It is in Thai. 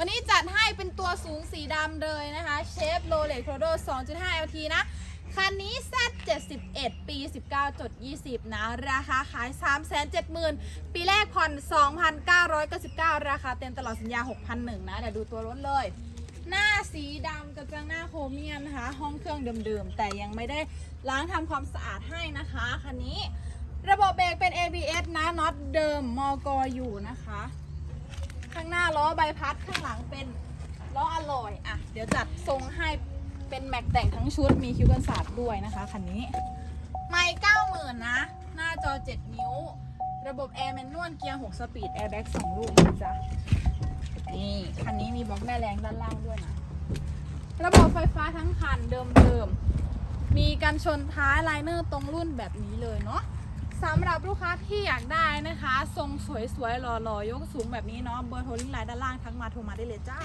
วันนี้จัดให้เป็นตัวสูงสีดำเลยนะคะเชฟโรเล็กโคโด2.5 LT นะ คันนี้ Z71 ปี 19.20 นะ ราคาขาย 370,000 ปีแรกผ่อน 2,999 ราคาเต็มตลอดสัญญา 6,001นะ เดี๋ยวดูตัวรถเลย หน้าสีดำกระจังหน้าโครเมียมนะคะ ห้องเครื่องเดิมๆ แต่ยังไม่ได้ล้างทำความสะอาดให้นะคะ คันนี้ ระบบเบรกเป็น ABS นะน็อตเดิมมอกออยู่นะคะ ข้างหน้าล้อใบพัดข้างหลังเป็นล้ออลอยอะ เดี๋ยวจัดทรงให้เป็นแม็กแต่งทั้งชุดมีคิวกันศาสตร์ด้วยนะคะคันนี้ ไม่เก้าหมื่นนะ หน้าจอ 7 นิ้ว ระบบแอร์แมนนวลเกียร์6สปีดแอร์แบ็ก2ลูกนะจ๊ะนี่คันนี้มีบล็อกแม่แรงด้านล่างด้วยนะ ระบบไฟฟ้าทั้งคันเดิมๆมีกันชนท้ายไลเนอร์ตรงรุ่นแบบนี้เลยเนาะ สำหรับลูกค้าที่อยากได้นะคะ ทรงสวยๆหล่อๆยกสูงแบบนี้เนาะเบอร์โทรลิงก์ไลน์ด้านล่างทักมาโทรมาได้เลยจ้า